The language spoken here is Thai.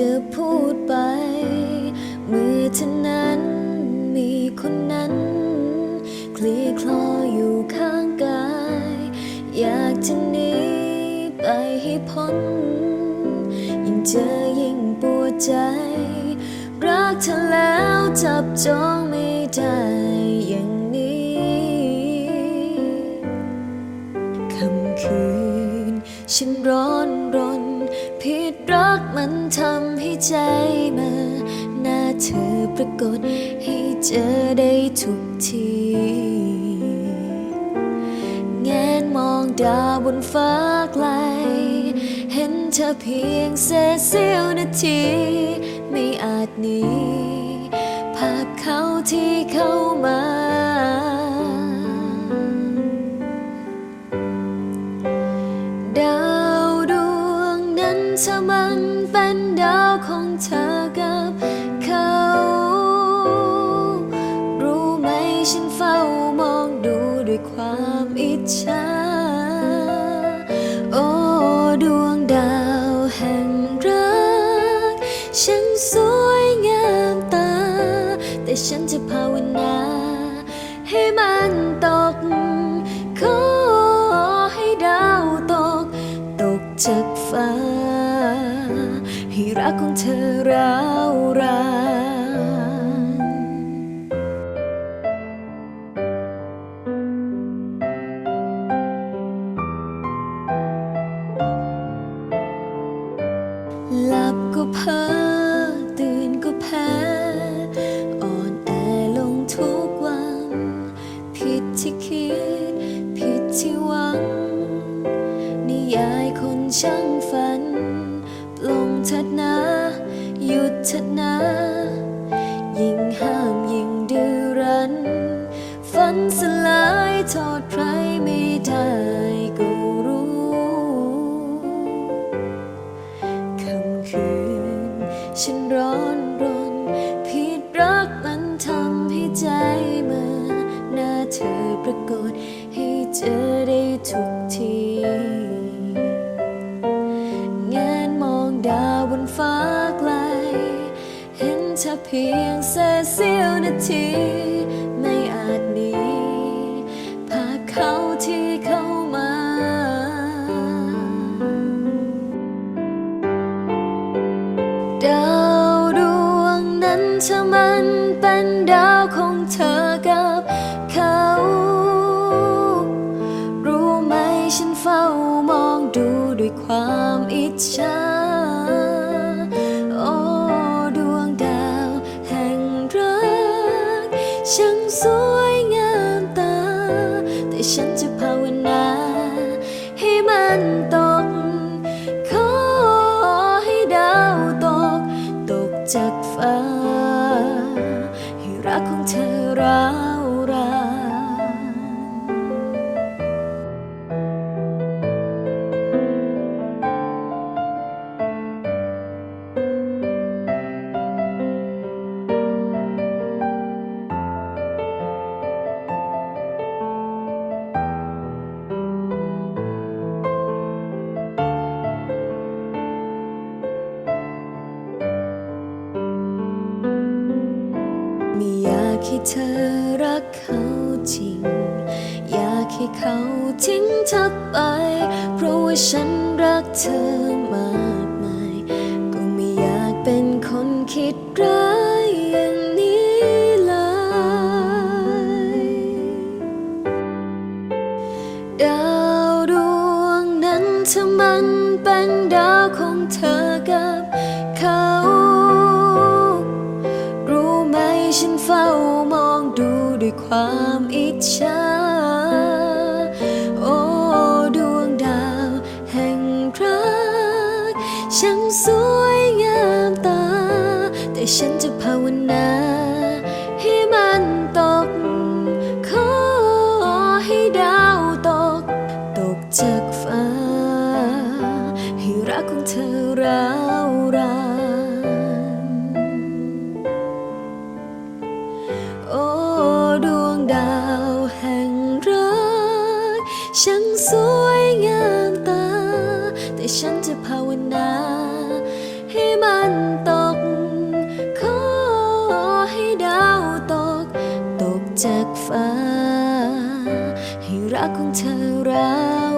จะพูดไปเมื่อเท่านั้นมีคนนั้น คลีคลออยู่ข้างกาย อยากจะหนีไปให้พ้น ยิ่งเจอยิ่งปวดใจ รักเธอแล้วจับจองไม่ได้อย่างนี้คำคืนฉันร้อนรนผิดรักมันทำ ใจมาหน้าเธอปรากฏให้เจอได้ทุกทีแงนมองดาวบนฟ้าไกล เห็นเธอเพียงเศษเสี้ยวนาที ไม่อาจหนีภาพเขาที่เข้ามาดาวดวงนั้นเธอมัน ฉันเฝ้ามองดูด้วยความอิจฉา โอ้ ดวงดาวแห่งรัก ฉันสวยงามตา แต่ฉันจะภาวนา ให้มันตก ขอให้ดาวตก ตกจากฟ้า ให้รักของเธอร้าวราน เพ้อตื่นก็แพ้ อ่อนแอลงทุกวัน ผิดที่คิด ผิดที่หวัง นิยายคนช่างฝัน ปลงเถิดนะหยุดเถิดนะยิ่งห้ามยิ่งดื้อรั้น ฝันสลายทษใฉันร้อนรนผิดรักมันทำให้ใจเมือหน้าเธอปรากฏให้เจอได้ทุกที งานมองดาวบนฟ้าไกล เห็นเธอเพียงแค่เสี้ยวนาที ดาวดวงนั้นเธอมันเป็นดาวของเธอกับเขา รู้ไหมฉันเฝ้ามองดูด้วยความอิจฉาโอ้ดวงดาวแห่งรักช่างสวยงามตา แต่ฉันจะภาวนา จากฟ้า ให้รักของเธอร้าวรา ไม่อยากให้เธอรักเขาจริง อยากให้เขาทิ้งเธอไป เพราะว่าฉันรักเธอมากมาย ก็ไม่อยากเป็นคนคิดร้ายอย่างนี้เลยดาวดวงนั้นเธอมันเป็นดาวของเธอ ความอิจฉาโอ้ดวงดาวแห่งรักช่างสวยงามตา แต่ฉันจะภาวนาให้มันตก ขอให้ดาวตก ตกจากฟ้า ให้รักของเธอร้าวราน ช่างสวยงามตา แต่ฉันจะภาวนา ให้มันตก ขอให้ดาวตก ตกจากฟ้า ให้รักของเธอเรา